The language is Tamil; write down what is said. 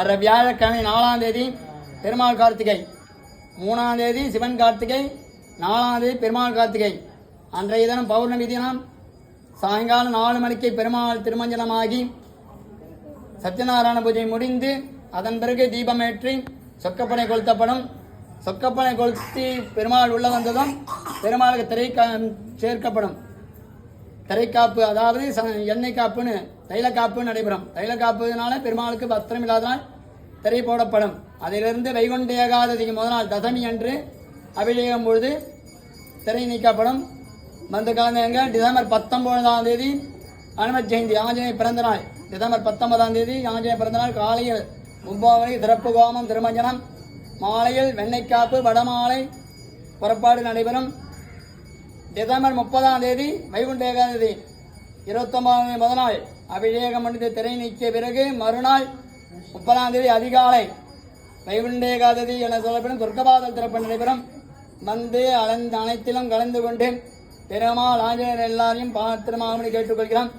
வர வியாழக்கிழமை நாலாம் தேதி பெருமாள் கார்த்திகை. மூணாம் தேதி சிவன் கார்த்திகை நாலாம் தேதி பெருமாள் கார்த்திகை. அன்றைய தினம் பௌர்ணமி தினம் சாயங்காலம் நாலு மணிக்கு பெருமாள் திருமஞ்சனமாகி சத்யநாராயண பூஜை முடிந்து அதன் பிறகு தீபமேற்றி சொக்கப்பனை கொளுத்தப்படும். சொக்கப்பனை கொளுத்தி பெருமாள் உள்ளே வந்ததும் பெருமாளுக்கு திரை சேர்க்கப்படும். திரைக்காப்பு அதாவது ச- எண்ணெய் காப்புன்னு தைலக்காப்பு நடைபெறும். தைலக்காப்புனால பெருமாளுக்கு பத்திரம் இல்லாதனால் திரை போடப்படும். அதிலிருந்து வைகுண்ட ஏகாததிக்கு முதல் நாள் தசமி அன்று அபிஷேகம் பொழுது திரை நீக்கப்படும். வந்து காலங்க டிசம்பர் பத்தொன்பதாம் தேதி அனுமத் ஜெயந்தி ஆஞ்சநேய பிறந்த நாள். டிசம்பர் பத்தொன்பதாம் தேதி ஆஞ்சநேய பிறந்த நாள். காலையில் ஒன்பது மணிக்கு சிறப்பு கோமம் திருமஞ்சனம். மாலையில் வெண்ணைக்காப்பு வடமாலை புறப்பாடு நடைபெறும். டிசம்பர் முப்பதாம் தேதி வைகுண்ட ஏகாதசி இருபத்தொன்பதாம் தேதி முதல் நாள் அபிஷேகம் முடிந்து திரை நீக்கிய பிறகு மறுநாள் முப்பதாம் தேதி அதிகாலை வைகுண்ட ஏகாதசி என சொல்லப்படும் துர்க்கபாதல் திறப்பு நடைபெறும். வந்து அலந்து அனைத்திலும் கலந்து கொண்டு பெருமாள் ஆஞ்சநேயர் எல்லாரையும் பார்த்திருமாமணி கேட்டுக்கொள்கிறோம்.